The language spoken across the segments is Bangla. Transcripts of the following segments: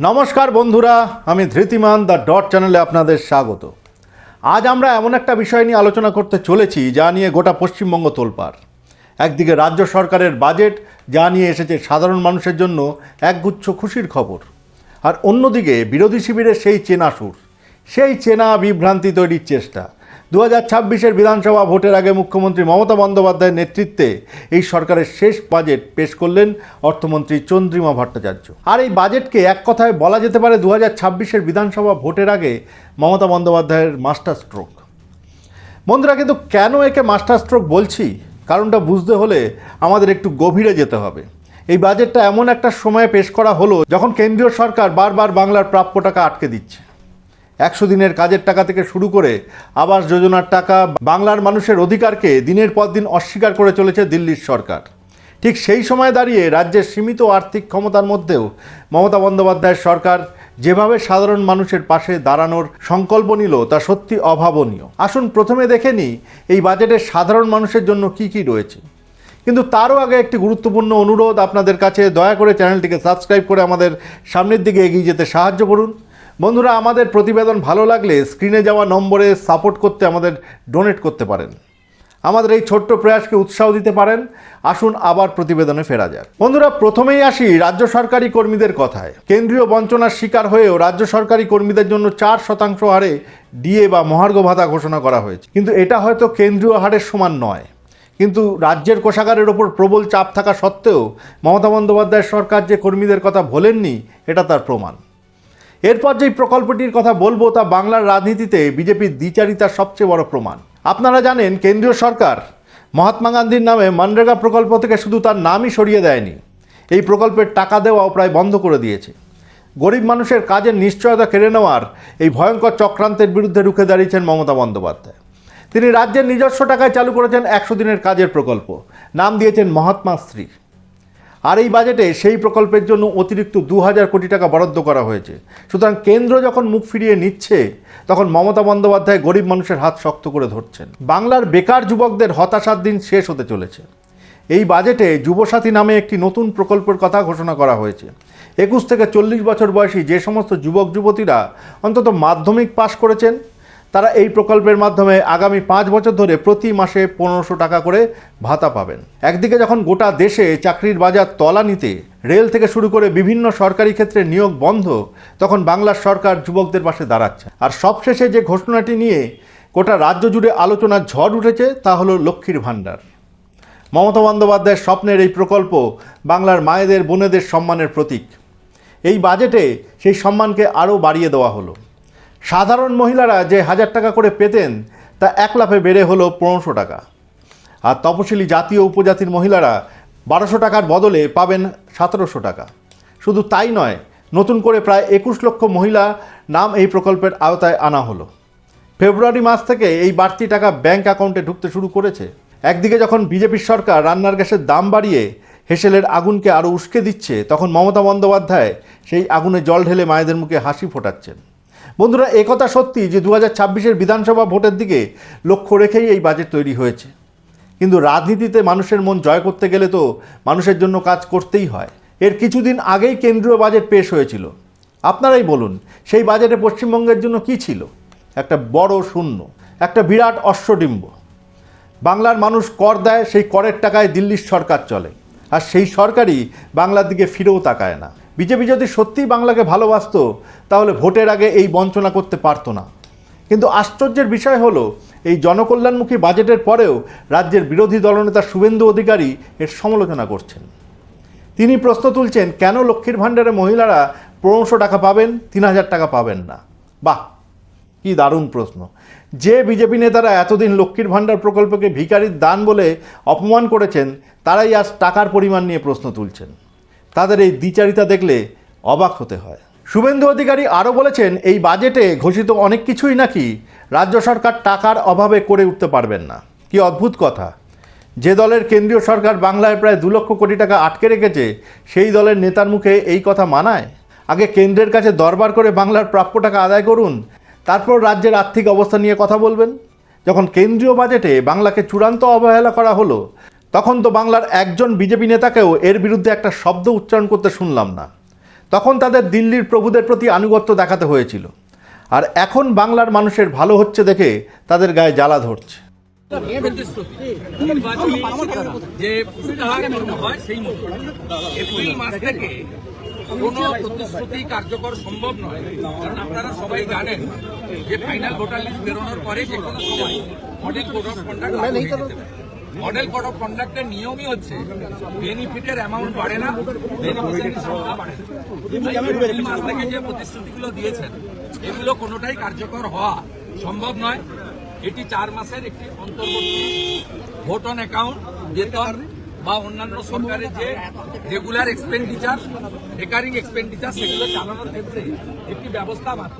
নমস্কার বন্ধুরা, আমি ধৃতিমান, দ্য ডট চ্যানেলে আপনাদের স্বাগত। আজ আমরা এমন একটা বিষয় নিয়ে আলোচনা করতে চলেছি, যা নিয়ে গোটা পশ্চিমবঙ্গ তোলপাড়। একদিকে রাজ্য সরকারের বাজেট, যা নিয়ে এসেছে সাধারণ মানুষের জন্য একগুচ্ছ খুশির খবর। আর অন্যদিকে বিরোধী শিবিরের সেই চেনা সুর, সেই চেনা বিভ্রান্তি তৈরির চেষ্টা। দু হাজার ছাব্বিশের বিধানসভা ভোটের আগে মুখ্যমন্ত্রী মমতা বন্দ্যোপাধ্যায়ের নেতৃত্বে এই সরকারের শেষ বাজেট পেশ করলেন অর্থমন্ত্রী চন্দ্রিমা ভট্টাচার্য। আর এই বাজেটকে এক কথায় বলা যেতে পারে দু হাজার ছাব্বিশের বিধানসভা ভোটের আগে মমতা বন্দ্যোপাধ্যায়ের মাস্টার স্ট্রোক বন্ধুরা, কিন্তু কেন একে মাস্টার স্ট্রোক বলছি? কারণটা বুঝতে হলে আমাদের একটু গভীরে যেতে হবে। এই বাজেটটা এমন একটা সময়ে পেশ করা হলো যখন কেন্দ্রীয় সরকার বারবার বাংলার প্রাপ্য টাকা আটকে দিচ্ছে। একশো দিনের কাজের টাকা থেকে শুরু করে আবাস যোজনার টাকা বাংলার মানুষের অধিকারকে দিনের পর দিন অস্বীকার করে চলেছে দিল্লির সরকার। ঠিক সেই সময় দাঁড়িয়ে রাজ্যের সীমিত আর্থিক ক্ষমতার মধ্যেও মমতা বন্দ্যোপাধ্যায়ের সরকার যেভাবে সাধারণ মানুষের পাশে দাঁড়ানোর সংকল্প নিল, তা সত্যি অভাবনীয়। আসুন প্রথমে দেখে নিই এই বাজেটে সাধারণ মানুষের জন্য কি কি রয়েছে। কিন্তু তারও আগে একটি গুরুত্বপূর্ণ অনুরোধ আপনাদের কাছে, দয়া করে চ্যানেলটিকে সাবস্ক্রাইব করে আমাদের সামনের দিকে এগিয়ে যেতে সাহায্য করুন। বন্ধুরা, আমাদের প্রতিবেদন ভালো লাগলে স্ক্রিনে যাওয়া নম্বরে সাপোর্ট করতে আমাদের ডোনেট করতে পারেন। আমাদের এই ছোট্ট প্রয়াসকে উৎসাহ দিতে পারেন। আসুন আবার প্রতিবেদনে ফেরা যাক। বন্ধুরা, প্রথমেই আসি রাজ্য সরকারি কর্মীদের কথায়। কেন্দ্রীয় বঞ্চনার শিকার হয়েও রাজ্য সরকারি কর্মীদের জন্য চার শতাংশ হারে ডিএ বা মহার্ঘ ভাতা ঘোষণা করা হয়েছে। কিন্তু এটা হয়তো কেন্দ্রীয় হারের সমান নয়। কিন্তু রাজ্যের কোষাগারের ওপর প্রবল চাপ থাকা সত্ত্বেও মমতা বন্দ্যোপাধ্যায়ের সরকার যে কর্মীদের কথা ভোলেননি, এটা তার প্রমাণ। এরপর যেই প্রকল্পটির কথা বলব তা বাংলার রাজনীতিতে বিজেপির দ্বিচারিতার সবচেয়ে বড় প্রমাণ। আপনারা জানেন, কেন্দ্রীয় সরকার মহাত্মা গান্ধীর নামে মনরেগা প্রকল্প থেকে শুধু তার নামই সরিয়ে দেয়নি। এই প্রকল্পের টাকা দেওয়াও প্রায় বন্ধ করে দিয়েছে। গরিব মানুষের কাজের নিশ্চয়তা কেড়ে নেওয়ার এই ভয়ঙ্কর চক্রান্তের বিরুদ্ধে রুখে দাঁড়িয়েছেন মমতা বন্দ্যোপাধ্যায়। তিনি রাজ্যের নিজস্ব টাকায় চালু করেছেন একশো দিনের কাজের প্রকল্প। নাম দিয়েছেন মহাত্মা স্ত্রী। আর এই বাজেটে সেই প্রকল্পের জন্য অতিরিক্ত দু হাজার কোটি টাকা বরাদ্দ করা হয়েছে। সুতরাং কেন্দ্র যখন মুখ ফিরিয়ে নিচ্ছে, তখন মমতা বন্দ্যোপাধ্যায় গরিব মানুষের হাত শক্ত করে ধরছেন। বাংলার বেকার যুবকদের হতাশার দিন শেষ হতে চলেছে। এই বাজেটে যুবসাথী নামে একটি নতুন প্রকল্পের কথা ঘোষণা করা হয়েছে। একুশ থেকে চল্লিশ বছর বয়সী যে সমস্ত যুবক যুবতীরা অন্তত মাধ্যমিক পাশ করেছেন তারা এই প্রকল্পের মাধ্যমে আগামী পাঁচ বছর ধরে প্রতি মাসে পনেরোশো টাকা করে ভাতা পাবেন। একদিকে যখন গোটা দেশে চাকরির বাজার তলানিতে, রেল থেকে শুরু করে বিভিন্ন সরকারি ক্ষেত্রে নিয়োগ বন্ধ, তখন বাংলার সরকার যুবকদের পাশে দাঁড়াচ্ছে। আর সবশেষে যে ঘোষণাটি নিয়ে গোটা রাজ্য জুড়ে আলোচনার ঝড় উঠেছে, তা হলো লক্ষ্মীর ভাণ্ডার। মমতা বন্দ্যোপাধ্যায়ের স্বপ্নের এই প্রকল্প বাংলার মায়েদের, বোনেদের সম্মানের প্রতীক। এই বাজেটে সেই সম্মানকে আরও বাড়িয়ে দেওয়া হলো। সাধারণ মহিলারা যে হাজার টাকা করে পেতেন, তা এক লাফে বেড়ে হলো পনেরোশো টাকা। আর তপশিলি জাতি ও উপজাতির মহিলারা বারোশো টাকার বদলে পাবেন সতেরোশো টাকা। শুধু তাই নয়, নতুন করে প্রায় একুশ লক্ষ মহিলা নাম এই প্রকল্পের আওতায় আনা হলো। ফেব্রুয়ারি মাস থেকে এই বাড়তি টাকা ব্যাংক অ্যাকাউন্টে ঢুকতে শুরু করেছে। একদিকে যখন বিজেপির সরকার রান্নার গ্যাসের দাম বাড়িয়ে হেসেলের আগুনকে আরও উস্কে দিচ্ছে, তখন মমতা বন্দ্যোপাধ্যায় সেই আগুনে জল ঢেলে মায়েদের মুখে হাসি ফোটাচ্ছেন। বন্ধুরা একথা সত্যি যে দু হাজার বিধানসভা ভোটের দিকে লক্ষ্য রেখেই এই বাজেট তৈরি হয়েছে। কিন্তু রাজনীতিতে মানুষের মন জয় করতে গেলে তো মানুষের জন্য কাজ করতেই হয়। এর কিছুদিন আগেই কেন্দ্রীয় বাজেট পেশ হয়েছিল। আপনারাই বলুন, সেই বাজেটে পশ্চিমবঙ্গের জন্য কি ছিল? একটা বড় শূন্য, একটা বিরাট অশ্বডিম্ব। বাংলার মানুষ কর দেয়, সেই করের টাকায় দিল্লির সরকার চলে। আর সেই সরকারই বাংলার দিকে ফিরেও তাকায় না। বিজেপি যদি সত্যিই বাংলাকে ভালোবাসতো, তাহলে ভোটের আগে এই বঞ্চনা করতে পারতো না। কিন্তু আশ্চর্যের বিষয় হলো, এই জনকল্যাণমুখী বাজেটের পরেও রাজ্যের বিরোধী দলনেতা শুভেন্দু অধিকারী এর সমালোচনা করছেন। তিনি প্রশ্ন তুলছেন, কেন লক্ষ্মীর ভাণ্ডারে মহিলারা পনেরোশো টাকা পাবেন, তিন হাজার টাকা পাবেন না? বাহ, কি দারুণ প্রশ্ন। যে বিজেপি নেতারা এতদিন লক্ষ্মীর ভাণ্ডার প্রকল্পকে ভিকারির দান বলে অপমান করেছেন, তারাই আজ টাকার পরিমাণ নিয়ে প্রশ্ন তুলছেন। তাদের এই দ্বিচারিতা দেখলে অবাক হতে হয়। শুভেন্দু অধিকারী আরও বলেছেন, এই বাজেটে ঘোষিত অনেক কিছুই নাকি রাজ্য সরকার টাকার অভাবে করে উঠতে পারবেন না। কি অদ্ভুত কথা। যে দলের কেন্দ্রীয় সরকার বাংলায় প্রায় দু লক্ষ কোটি টাকা আটকে রেখেছে, সেই দলের নেতার মুখে এই কথা মানায়? আগে কেন্দ্রের কাছে দরবার করে বাংলার প্রাপ্য টাকা আদায় করুন, তারপর রাজ্যের আর্থিক অবস্থা নিয়ে কথা বলবেন? যখন কেন্দ্রীয় বাজেটে বাংলাকে চূড়ান্ত অবহেলা করা হলো তখন তো বাংলার একজন বিজেপি নেতাকেও এর বিরুদ্ধে একটা শব্দ উচ্চারণ করতে শুনলাম না। তখন তাদের দিল্লির প্রভুদের প্রতি আনুগত্য দেখাতে হয়েছিল। আর এখন বাংলার মানুষের ভালো হচ্ছে দেখে তাদের গায়ে জ্বালা ধরছে। প্রতিশ্রুতি যে হয় সেই মতো এপ্রিল মাস থেকে কোনো প্রতিশ্রুতি কার্যকর সম্ভব নয়। কারণ আপনারা সবাই জানেন যে ফাইনাল ভোটার লিস্ট বেরোনোর পরে যে কোনো সময় কন্ডাক্ট মডেল কোড অফ কন্ডাক্টের নিয়মই হচ্ছে বেনিফিটের অ্যামাউন্ট বাড়ে না বেনিফিটের মাস থেকে যে প্রতিশ্রুতিগুলো দিয়েছেন, এগুলো কোনোটাই কার্যকর হওয়া সম্ভব নয়। এটি চার মাসের একটি অন্তর্বর্তী ভোট অন অ্যাকাউন্ট বেতন বা অন্যান্য সরকারের যে রেগুলার এক্সপেন্ডিচার রেকারিং এক্সপেন্ডিচার সেগুলো চালানোর ক্ষেত্রে একটি ব্যবস্থা মাত্র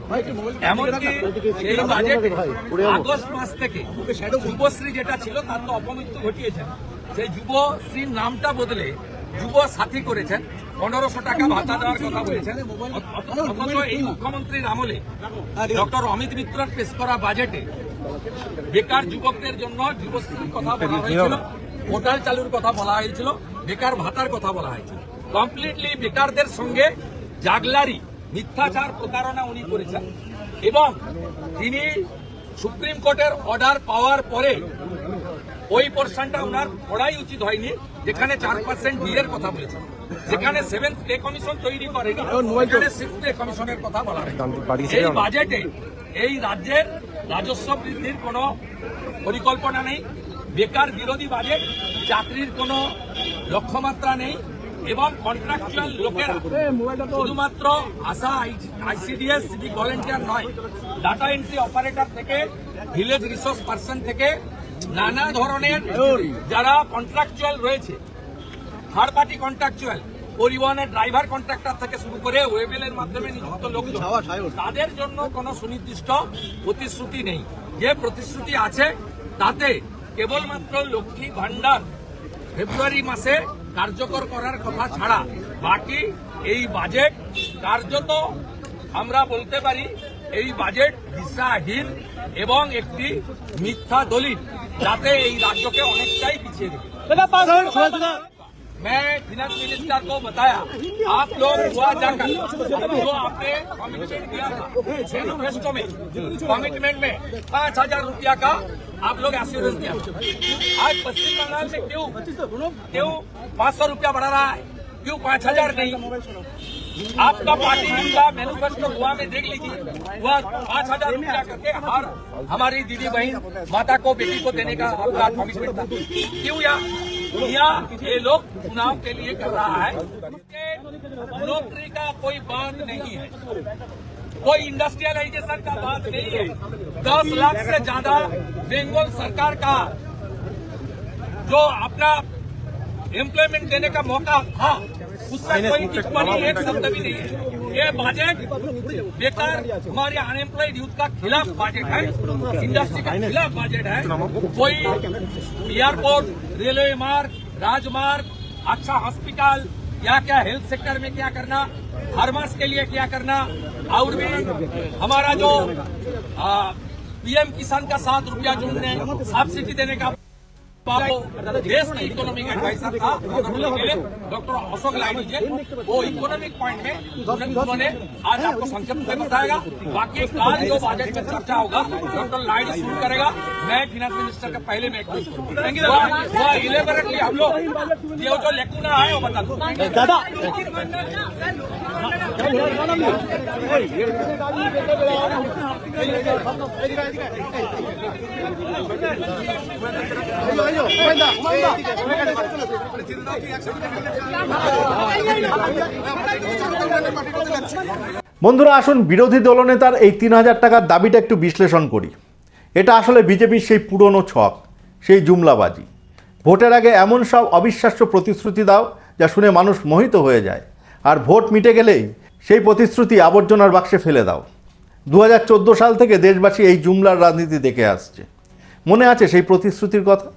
এমনকি এই বাজেটে আগস্ট মাস থেকে যুবশ্রী যেটা ছিল তার তো অপমৃত্যু ঘটিয়েছেন সেই যুবশ্রীর নামটা বদলে যুব সাথী করেছেন, পনেরোশো টাকা ভাতা দেওয়ার কথা বলেছেন। এই মুখ্যমন্ত্রীর আমলে ডক্টর অমিত মিত্রর পেশ করা বাজেটে বেকার যুবকদের জন্য যুবশ্রীর কথা বলা হয়েছিল। পোর্টাল চালুর কথা বলা হয়েছিল বেকার ভাতার কথা বলা হয়েছিল। কমপ্লিটলি বেকারদের সঙ্গে জাগলারি মিথ্যাচার প্রতারণা উনি করেছেন। এবং তিনি সুপ্রিম কোর্টের অর্ডার পাওয়ার পরে ওই পোর্শনটা ওনার পড়াই উচিত হয়নি যেখানে চার পার্সেন্ট বিয়ের কথা বলেছেন। যেখানে সেভেন্থ পে কমিশন তৈরি করেনি সেখানে সিক্স পে কমিশনের কথা বলা হয়েছে। এই বাজেটে এই রাজ্যের রাজস্ব বৃদ্ধির কোনো পরিকল্পনা নেই। বেকার বিরোধী বাজেট চাকরির কোনো লক্ষ্যমাত্রা নেই এবং কন্ট্রাকচুয়াল লোকেরা শুধুমাত্র আশা আইসিডিএস সিভিক ভলেন্টিয়ার নয় ডাটা এন্ট্রি অপারেটর থেকে ভিলেজ রিসোর্স পার্সন থেকে নানা ধরনের যারা কন্ট্রাকচুয়াল রয়েছে থার্ড পার্টি কন্ট্রাকচুয়াল পরিবহনের ড্রাইভার কন্ট্রাক্টর থেকে শুরু করে ওয়েবেলের মাধ্যমে নিযুক্ত লোকজন তাদের জন্য কোনো সুনির্দিষ্ট প্রতিশ্রুতি নেই। যে প্রতিশ্রুতি আছে তাতে কেবলমাত্র লক্ষ্মী ভান্ডার ফেব্রুয়ারি মাসে কার্যকর করার কথা ছাড়া বাকি এই বাজেট কার্যত আমরা বলতে পারি এই বাজেট দিশাহীন এবং একটি মিথ্যা দলিত যাতে এই রাজ্যকে অনেকটাই পিছিয়ে দেবে। मैं फिनेंस मिनिस्टर को बताया, आप लोग हुआ जाकर जो आपने कमिटमेंट किया था में कमिटमेंट में पाँच हज़ार रूपया का आप लोग एश्योरेंस दिया आज पश्चिम बंगाल में क्यों क्यों पाँच सौ रुपया बढ़ा रहा है? क्यों पाँच हज़ार नहीं? आपका पार्टी का मैनिफेस्टो हुआ में देख लीजिए हुआ पाँच हज़ार रुपया करके हर हमारी दीदी बहन माता को बेटी को देने का आपका कमिटमेंट था। क्यों या या ये लोग चुनाव के लिए कर रहा है। कि नौकरी का कोई बात नहीं है। कोई इंडस्ट्रियलाइजेशन का बात नहीं है। दस लाख से ज़्यादा बंगाल सरकार का जो अपना एम्प्लॉयमेंट देने का मौका था उसका कोई टिप्पणी एक शब्द भी नहीं है। ये बजट बेकार हमारे अनएम्प्लॉयड यूथ का खिलाफ बजट है। इंडस्ट्री का खिलाफ बजट है। कोई एयरपोर्ट रेलवे मार्ग, राजमार्ग अच्छा हॉस्पिटल या क्या हेल्थ सेक्टर में क्या करना फार्मर्स के लिए क्या करना, और भी हमारा जो पीएम किसान का सात रुपया जो उन्होंने सब्सिडी देने का देश की इकोनॉमिक एडवाइजर था। डॉक्टर अशोक लाइनी जी वो इकोनॉमिक पॉइंट में उन्होंने आज आपको संक्षिप्त में बताएगा। बाकी कल जो बजट में चर्चा होगा डॉक्टर लाइनी शुरू करेगा। मैं फिनांस मिनिस्टर का पहले मैं इलेबरेटली हम लोग ये जो लेकुना है वो बता दो। दादा। বন্ধুরা, আসুন বিরোধী দলনেতার এই তিন হাজার টাকার দাবিটা একটু বিশ্লেষণ করি। এটা আসলে বিজেপির সেই পুরনো ছক, সেই জুমলাবাজি। ভোটের আগে এমন সব অবিশ্বাস্য প্রতিশ্রুতি দাও, যা শুনে মানুষ মোহিত হয়ে যায়। আর ভোট মিটে গেলেই সেই প্রতিশ্রুতি আবর্জনার বাক্সে ফেলে দাও। দু হাজার চোদ্দ সাল থেকে দেশবাসী এই জুমলার রাজনীতি দেখে আসছে। মনে আছে সেই প্রতিশ্রুতির কথা?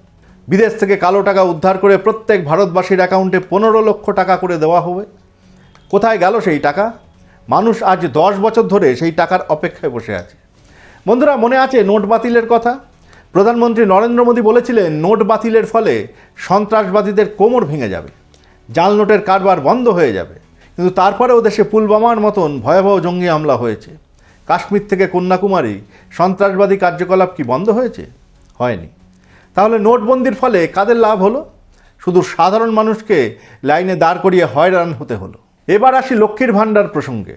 বিদেশ থেকে কালো টাকা উদ্ধার করে প্রত্যেক ভারতবাসীর অ্যাকাউন্টে পনেরো লক্ষ টাকা করে দেওয়া হবে। কোথায় গেল সেই টাকা? মানুষ আজ দশ বছর ধরে সেই টাকার অপেক্ষায় বসে আছে। বন্ধুরা, মনে আছে নোট বাতিলের কথা? প্রধানমন্ত্রী নরেন্দ্র মোদী বলেছিলেন, নোট বাতিলের ফলে সন্ত্রাসবাদীদের কোমর ভেঙে যাবে। জাল নোটের কারবার বন্ধ হয়ে যাবে। কিন্তু তারপরেও দেশে পুলবামার মতন ভয়াবহ জঙ্গি হামলা হয়েছে। কাশ্মীর থেকে কন্যাকুমারী সন্ত্রাসবাদী কার্যকলাপ কি বন্ধ হয়েছে? হয়নি। তাহলে নোটবন্দির ফলে কাদের লাভ হলো? শুধু সাধারণ মানুষকে লাইনে দাঁড় করিয়ে হয়রান হতে হলো। এবার আসি লক্ষ্মীর ভাণ্ডার প্রসঙ্গে।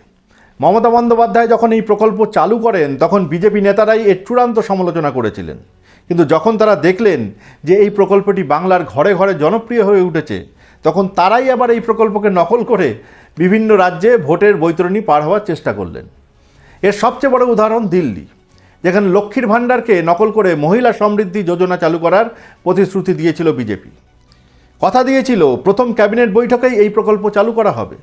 মমতা বন্দ্যোপাধ্যায় যখন এই প্রকল্প চালু করেন, তখন বিজেপি নেতারাই এর চূড়ান্ত সমালোচনা করেছিলেন। কিন্তু যখন তারা দেখলেন যে এই প্রকল্পটি বাংলার ঘরে ঘরে জনপ্রিয় হয়ে উঠেছে, তখন তারাই আবার এই প্রকল্পকে নকল করে বিভিন্ন রাজ্যে ভোটের বৈতরণী পার হওয়ার চেষ্টা করলেন। এর সবচেয়ে বড় উদাহরণ দিল্লি, যেখানে লক্ষ্মীর ভাণ্ডারকে নকল করে মহিলা সমৃদ্ধি যোজনা চালু করার প্রতিশ্রুতি দিয়েছিল বিজেপি। কথা দিয়েছিল, প্রথম ক্যাবিনেট বৈঠকেই এই প্রকল্প চালু করা হবে।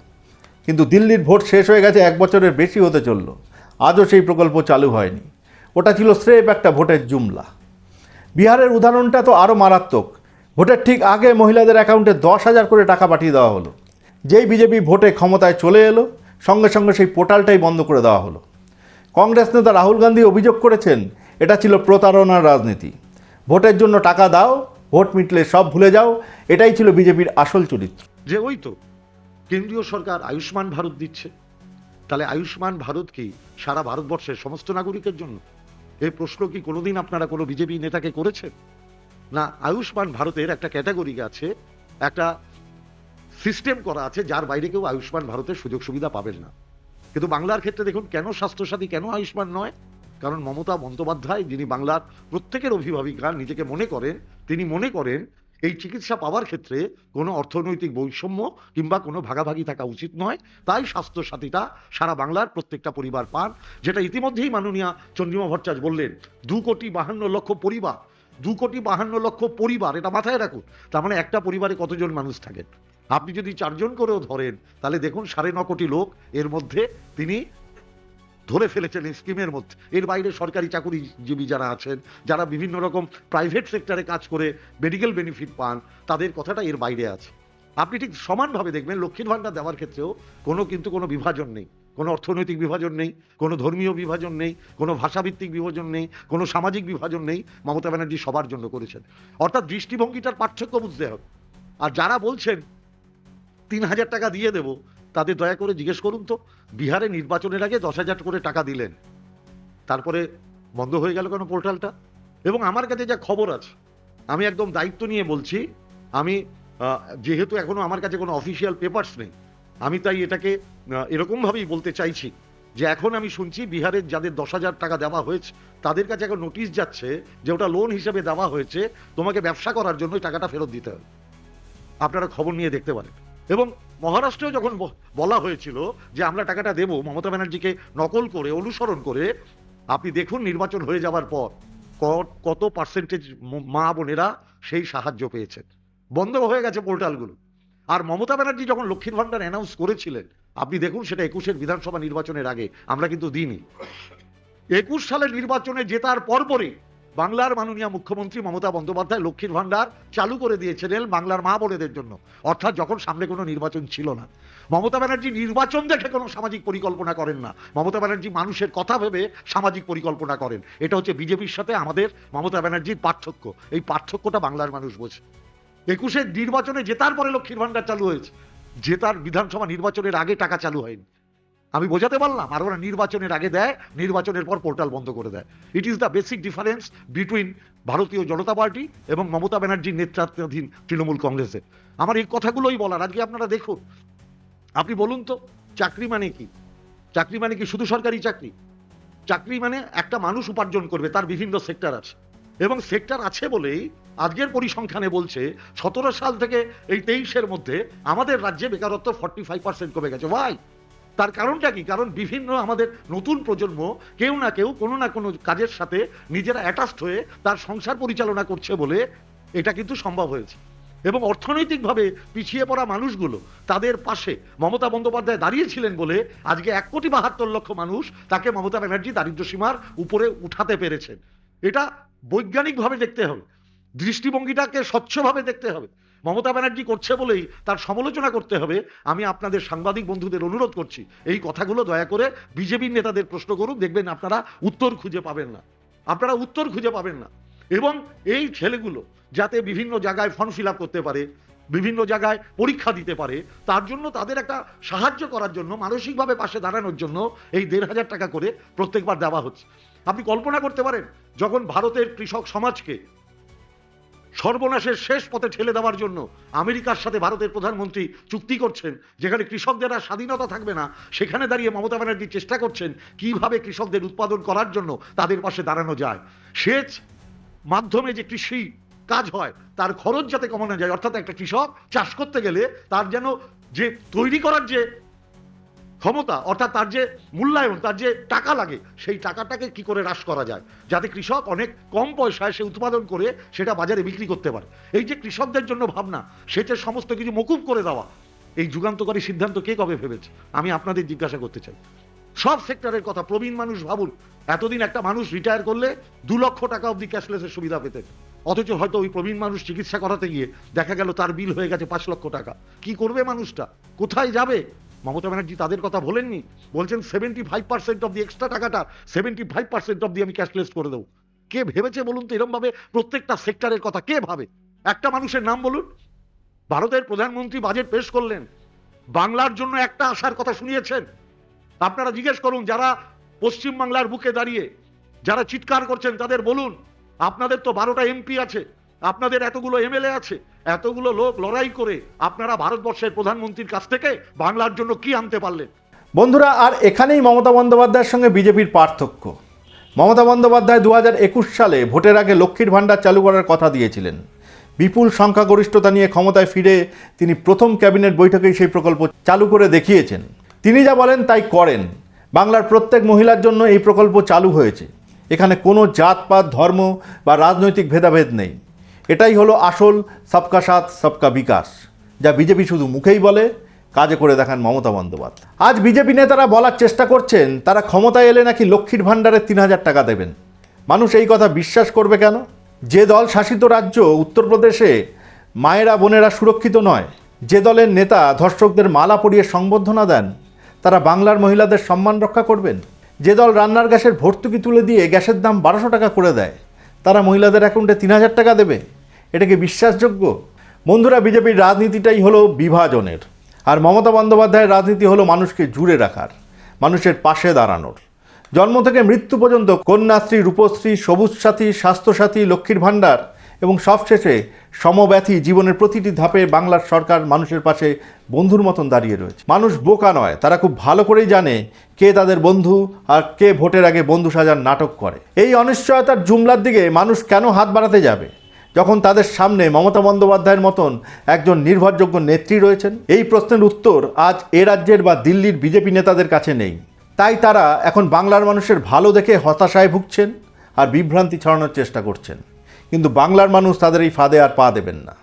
কিন্তু দিল্লির ভোট শেষ হয়ে গেছে এক বছরের বেশি হতে চলল। আজও সেই প্রকল্প চালু হয়নি। ওটা ছিল স্রেফ একটা ভোটের জুমলা। বিহারের উদাহরণটা তো আরও মারাত্মক। ভোটের ঠিক আগে মহিলাদের অ্যাকাউন্টে দশ হাজার করে টাকা পাঠিয়ে দেওয়া হলো। যেই বিজেপি ভোটে ক্ষমতায় চলে এলো, সঙ্গে সঙ্গে সেই পোর্টালটাই বন্ধ করে দেওয়া হলো। কংগ্রেস নেতা রাহুল গান্ধী অভিযোগ করেছেন, এটা ছিল প্রতারণার রাজনীতি। ভোটের জন্য টাকা দাও, ভোট মিটলে সব ভুলে যাও, এটাই ছিল বিজেপির আসল চরিত্র। যে ওই তো, কেন্দ্রীয় সরকার আয়ুষ্মান ভারত দিচ্ছে। তাহলে আয়ুষ্মান ভারত কি সারা ভারতবর্ষের সমস্ত নাগরিকের জন্য? এই প্রশ্ন কি কোনোদিন আপনারা কোনো বিজেপি নেতাকে করেছেন? না, আয়ুষ্মান ভারতের একটা ক্যাটাগরি আছে, একটা সিস্টেম করা আছে যার বাইরে কেউ আয়ুষ্মান ভারতের সুযোগ সুবিধা পাবেন না। কিন্তু বাংলার ক্ষেত্রে দেখুন, কেন স্বাস্থ্যসাথী কেন আয়ুষ্মান নয়? কারণ মমতা বন্দ্যোপাধ্যায়, যিনি বাংলার প্রত্যেকের অভিভাবিকা, নিজেকে মনে করেন, তিনি মনে করেন এই চিকিৎসা পাওয়ার ক্ষেত্রে কোনো অর্থনৈতিক বৈষম্য কিংবা কোনো ভাগাভাগি থাকা উচিত নয়। তাই স্বাস্থ্যসাথীটা সারা বাংলার প্রত্যেকটা পরিবার পান, যেটা ইতিমধ্যেই মাননীয়া চন্দ্রিমা ভট্টাচার্য বললেন, দু কোটি বাহান্ন লক্ষ পরিবার, দু কোটি বাহান্ন লক্ষ পরিবার, এটা মাথায় রাখুন, তার মানে একটা পরিবারে কতজন মানুষ থাকেন? আপনি যদি চারজন করেও ধরেন, তাহলে দেখুন সাড়ে ন কোটি লোক এর মধ্যে তিনি ধরে ফেলেছেন এই স্কিমের মধ্যে। এর বাইরে সরকারি চাকুরিজীবী যারা আছেন, যারা বিভিন্ন রকম প্রাইভেট সেক্টরে কাজ করে মেডিকেল বেনিফিট পান, তাদের কথাটা এর বাইরে আছে। আপনি ঠিক সমানভাবে দেখবেন, লক্ষ্মীর ভাণ্ডার দেওয়ার ক্ষেত্রেও কোনো কিন্তু কোনো বিভাজন নেই। কোনো অর্থনৈতিক বিভাজন নেই, কোনো ধর্মীয় বিভাজন নেই, কোনো ভাষাভিত্তিক বিভাজন নেই, কোনো সামাজিক বিভাজন নেই। মমতা ব্যানার্জি সবার জন্য করেছেন। অর্থাৎ দৃষ্টিভঙ্গিটার পার্থক্য বুঝতে হবে। আর যারা বলছেন তিন হাজার টাকা দিয়ে দেব। তাদের দয়া করে জিজ্ঞেস করুন তো, বিহারে নির্বাচনের আগে দশ হাজার করে টাকা দিলেন। তারপরে বন্ধ হয়ে গেল কেন পোর্টালটা? এবং আমার কাছে যা খবর আছে, আমি একদম দায়িত্ব নিয়ে বলছি, আমি যেহেতু এখনও আমার কাছে কোনো অফিসিয়াল পেপারস নেই, আমি তাই এটাকে এরকমভাবেই বলতে চাইছি যে এখন আমি শুনছি বিহারের যাদের দশ হাজার টাকা দেওয়া হয়েছে, তাদের কাছে এখন নোটিশ যাচ্ছে যে ওটা লোন হিসেবে দেওয়া হয়েছে, তোমাকে ব্যবসা করার জন্য টাকাটা ফেরত দিতে হবে। আপনারা খবর নিয়ে দেখতে পারেন। এবং মহারাষ্ট্রেও যখন বলা হয়েছিল যে আমরা টাকাটা দেব, মমতা ব্যানার্জিকে নকল করে, অনুসরণ করে, আপনি দেখুন নির্বাচন হয়ে যাওয়ার পর কত পার্সেন্টেজ মা বোনেরা সেই সাহায্য পেয়েছেন। বন্ধ হয়ে গেছে পোর্টালগুলো। আর মমতা ব্যানার্জি যখন লক্ষ্মীর ভান্ডার অ্যানাউন্স করেছিলেন, আপনি দেখুন সেটা একুশের বিধানসভা নির্বাচনের আগে, আমরা কিন্তু দিইনি। একুশ সালের নির্বাচনে জেতার পরপরই বাংলার মাননীয় মুখ্যমন্ত্রী মমতা বন্দ্যোপাধ্যায় লক্ষ্মীর ভাণ্ডার চালু করে দিয়েছিলেন বাংলার মা বোনেদের জন্য। অর্থাৎ যখন সামনে কোনো নির্বাচন ছিল না। মমতা ব্যানার্জি নির্বাচন দেখে কোনো সামাজিক পরিকল্পনা করেন না। মমতা ব্যানার্জি মানুষের কথা ভেবে সামাজিক পরিকল্পনা করেন। এটা হচ্ছে বিজেপির সাথে আমাদের মমতা ব্যানার্জির পার্থক্য। এই পার্থক্যটা বাংলার মানুষ বোঝে। একুশের নির্বাচনে জেতার পরে লক্ষ্মীর ভান্ডার চালু হয়েছে। জেতার বিধানসভা নির্বাচনের আগে টাকা চালু হয়নি। আমি বোঝাতে পারলাম, আর ওরা নির্বাচনের আগে দেয়, নির্বাচনের পর পোর্টাল বন্ধ করে দেয়। It is the basic difference between Bharatiya Janata Party এবং মমতা ব্যানার্জির নেতৃত্বাধীন তৃণমূল কংগ্রেসে। আমার এই কথাগুলোই বলার, আজকে আপনারা দেখুন। আপনি বলুন তো, চাকরি মানে কি? চাকরি মানে কি শুধু সরকারি চাকরি? চাকরি মানে একটা মানুষ উপার্জন করবে, তার বিভিন্ন সেক্টর আছে। এবং সেক্টর আছে বলেই আজকের পরিসংখ্যানে বলছে, সতেরো সাল থেকে এই তেইশের মধ্যে আমাদের রাজ্যে বেকারত্ব ফর্টি ফাইভ পার্সেন্ট কমে গেছে। ওয়াই তার কারণটা কি? কারণ বিভিন্ন আমাদের নতুন প্রজন্ম কেউ না কেউ কোনো না কোনো কাজের সাথে নিজেরা অ্যাটাচড হয়ে তার সংসার পরিচালনা করছে বলে এটা কিন্তু সম্ভব হয়েছে। এবং অর্থনৈতিকভাবে পিছিয়ে পড়া মানুষগুলো তাদের পাশে মমতা বন্দ্যোপাধ্যায় দাঁড়িয়েছিলেন বলে আজকে এক কোটি বাহাত্তর লক্ষ মানুষ তাকে মমতা ব্যানার্জি দারিদ্র সীমার উপরে উঠাতে পেরেছেন। এটা বৈজ্ঞানিকভাবে দেখতে হবে। দৃষ্টিভঙ্গিটাকে স্বচ্ছভাবে দেখতে হবে। মমতা ব্যানার্জি করছে বলেই তার সমালোচনা করতে হবে, আমি আপনাদের সাংবাদিক বন্ধুদের অনুরোধ করছি, এই কথাগুলো দয়া করে বিজেপির নেতাদের প্রশ্ন করুন, দেখবেন আপনারা উত্তর খুঁজে পাবেন না। আপনারা উত্তর খুঁজে পাবেন না। এবং এই ছেলেগুলো যাতে বিভিন্ন জায়গায় ফর্ম ফিল করতে পারে, বিভিন্ন জায়গায় পরীক্ষা দিতে পারে, তার জন্য তাদের একটা সাহায্য করার জন্য, মানসিকভাবে পাশে দাঁড়ানোর জন্য এই দেড় হাজার টাকা করে প্রত্যেকবার দেওয়া হচ্ছে। আপনি কল্পনা করতে পারেন, যখন ভারতের কৃষক সমাজকে সর্বনাশের শেষ পথে ঠেলে দেওয়ার জন্য আমেরিকার সাথে ভারতের প্রধানমন্ত্রী চুক্তি করছেন, যেখানে কৃষকদের আর স্বাধীনতা থাকবে না, সেখানে দাঁড়িয়ে মমতা ব্যানার্জি চেষ্টা করছেন কীভাবে কৃষকদের উৎপাদন করার জন্য তাদের পাশে দাঁড়ানো যায়। সেচ মাধ্যমে যে কৃষি কাজ হয়, তার খরচ যাতে কমানো যায়, অর্থাৎ একটা কৃষক চাষ করতে গেলে তার যেন যে তৈরি করার যে ক্ষমতা, অর্থাৎ তার যে মূল্যায়ন, তার যে টাকা লাগে, সেই টাকাটাকে কি করে হ্রাস করা যায়? যাতে কৃষক অনেক কম পয়সায় সে উৎপাদন করে, সেটা বাজারে বিক্রি করতে পারে। এই যে কৃষকদের জন্য ভাবনা সেটা সমস্ত কিছু মকুব করে দেওয়া, এই যুগান্তকারী সিদ্ধান্ত কে কবে ভেবেছে? আমি আপনাদের জিজ্ঞাসা করতে চাই। সব সেক্টরের কথা, প্রবীণ মানুষ ভাবুন। এতদিন একটা মানুষ রিটায়ার করলে দু লক্ষ টাকা অবধি ক্যাশলেসের সুবিধা পেতেন। অথচ হয়তো ওই প্রবীণ মানুষ চিকিৎসা করাতে গিয়ে দেখা গেল তার বিল হয়ে গেছে পাঁচ লক্ষ টাকা। কি করবে মানুষটা? কোথায় যাবে? মমতা ব্যানার্জি তাদের কথা বলেননি? বলছেন seventy five percent of the extra টাকাটা seventy five percent of the আমি ক্যাশলেস করে দেবো। কে ভেবেছে বলুন তো এরমভাবে প্রত্যেকটা সেক্টরের কথা? কে ভাবে? একটা মানুষের নাম বলুন। ভারতের প্রধানমন্ত্রী বাজেট পেশ করলেন। বাংলার জন্য একটা আশার কথা শুনিয়েছেন। আপনারা জিজ্ঞেস করুন, যারা পশ্চিম বাংলার বুকে দাঁড়িয়ে, যারা চিৎকার করছেন, তাদের বলুন, আপনাদের তো বারোটা এমপি আছে, আপনাদের এতগুলো এমএলএ আছে এতগুলো লোক লড়াই করে আপনারা ভারতবর্ষের প্রধানমন্ত্রীর কাছ থেকে বাংলার জন্য কি আনতে পারলেন? বন্ধুরা, আর এখানেই মমতা বন্দ্যোপাধ্যায়ের সঙ্গে বিজেপির পার্থক্য। মমতা বন্দ্যোপাধ্যায় দু হাজার একুশ সালে ভোটের আগে লক্ষ্মীর ভাণ্ডার চালু করার কথা দিয়েছিলেন। বিপুল সংখ্যাগরিষ্ঠতা নিয়ে ক্ষমতায় ফিরে তিনি প্রথম ক্যাবিনেট বৈঠকেই সেই প্রকল্প চালু করে দেখিয়েছেন। তিনি যা বলেন তাই করেন। বাংলার প্রত্যেক মহিলার জন্য এই প্রকল্প চালু হয়েছে। এখানে কোনো জাতপাত, ধর্ম বা রাজনৈতিক ভেদাভেদ নেই। এটাই হলো আসল সবকা সাথ, সবকা বিকাশ, যা বিজেপি শুধু মুখেই বলে, কাজে করে দেখান মমতা বন্দ্যোপাধ্যায়। আজ বিজেপি নেতারা বলার চেষ্টা করছেন, তারা ক্ষমতায় এলে নাকি লক্ষ্মীর ভাণ্ডারে তিন হাজার টাকা দেবেন। মানুষ এই কথা বিশ্বাস করবে কেন? যে দল শাসিত রাজ্য, উত্তরপ্রদেশে মায়েরা, বোনেরা সুরক্ষিত নয়, যে দলের নেতা ধর্ষকদের মালা পরিয়ে সংবর্ধনা দেন, তারা বাংলার মহিলাদের সম্মান রক্ষা করবেন। যে দল রান্নার গ্যাসের ভর্তুকি তুলে দিয়ে গ্যাসের দাম বারোশো টাকা করে দেয় তারা মহিলাদের অ্যাকাউন্টে তিন হাজার টাকা দেবে। এটা কি বিশ্বাসযোগ্য? বন্ধুরা, বিজেপির রাজনীতিটাই হলো বিভাজনের। আর মমতা বন্দ্যোপাধ্যায়ের রাজনীতি হলো মানুষকে জুড়ে রাখার, মানুষের পাশে দাঁড়ানোর। জন্ম থেকে মৃত্যু পর্যন্ত কন্যাশ্রী, রূপশ্রী, সবুজ সাথী, স্বাস্থ্যসাথী, লক্ষ্মীর ভাণ্ডার এবং সবশেষে সমব্যথী জীবনের প্রতিটি ধাপে বাংলার সরকার মানুষের পাশে বন্ধুর মতন দাঁড়িয়ে রয়েছে। মানুষ বোকা নয়, তারা খুব ভালো করেই জানে কে তাদের বন্ধু আর কে ভোটের আগে বন্ধু সাজার নাটক করে। এই অনিশ্চয়তার জুমলার দিকে মানুষ কেন হাত বাড়াতে যাবে? যখন তাদের সামনে মমতা বন্দ্যোপাধ্যায়ের মতন একজন নির্ভরযোগ্য নেত্রী রয়েছেন, এই প্রশ্নের উত্তর আজ এ রাজ্যের বা দিল্লির বিজেপি নেতাদের কাছে নেই। তাই তারা এখন বাংলার মানুষের ভালো দেখে হতাশায় ভুগছেন আর বিভ্রান্তি ছড়ানোর চেষ্টা করছেন। কিন্তু বাংলার মানুষ তাদের এই ফাঁদে আর পা দেবেন না।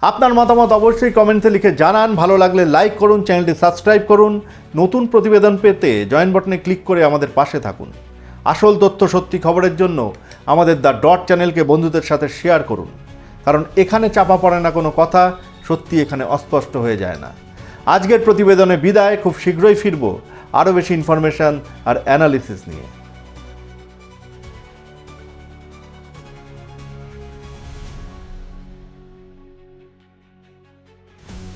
আপনার মতামত অবশ্যই কমেন্টে লিখে জানান। ভালো লাগলে লাইক করুন চ্যানেলটি সাবস্ক্রাইব করুন। নতুন প্রতিবেদন পেতে জয়েন বটনে ক্লিক করে আমাদের পাশে থাকুন। আসল তথ্য সত্যি খবরের জন্য আমাদের দ্য ডট চ্যানেলকে বন্ধুদের সাথে শেয়ার করুন। কারণ এখানে চাপা পড়ে না কোনো কথা, সত্যি এখানে অস্পষ্ট হয়ে যায় না। আজকের প্রতিবেদনে বিদায়। খুব শীঘ্রই ফিরব। আরও বেশি ইনফরমেশন আর অ্যানালিসিস নিয়ে।